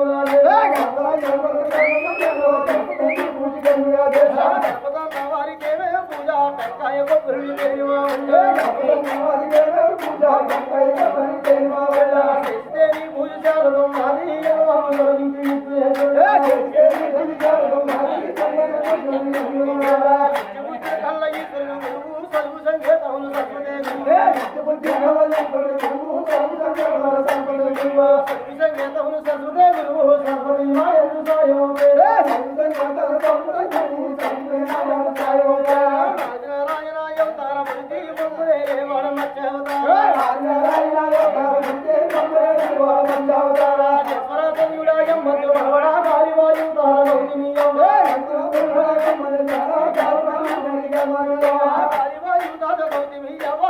పూజ గణపతన్న వారికేమే పూజ టెంకాయ కొబ్బరి చేస్తేని పూజ చాలదు మాది కళ్ళ ఈశ్వరుడు గురువు సలువు సంకేతములు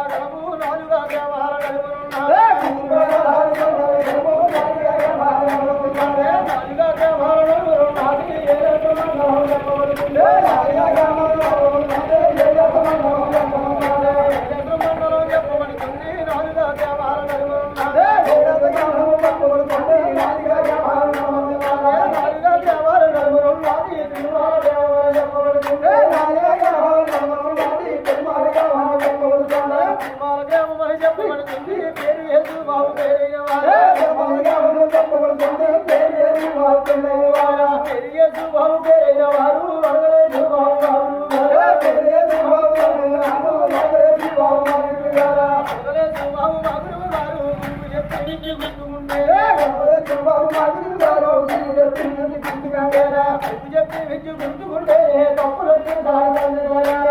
తిరుమల చెప్పబడుతుంది పేరు యేసు బాబు పేరు పేరు యేసు బాబు పేరైన వారు వరదలేదు బాబు వారు వరదలేదు బాబు మగురు వారు గురువు చెప్పింది గుర్తుకుంటే గురువు చెప్పి విద్య గుర్తుకుంటే తప్పులు ఆదినారాయణుడు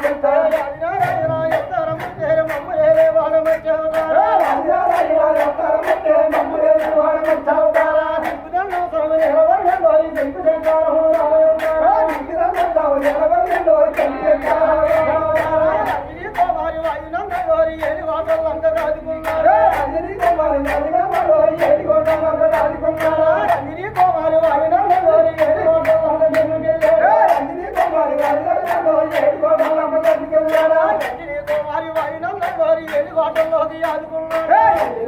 Gracias. ఆదుకున్నాడు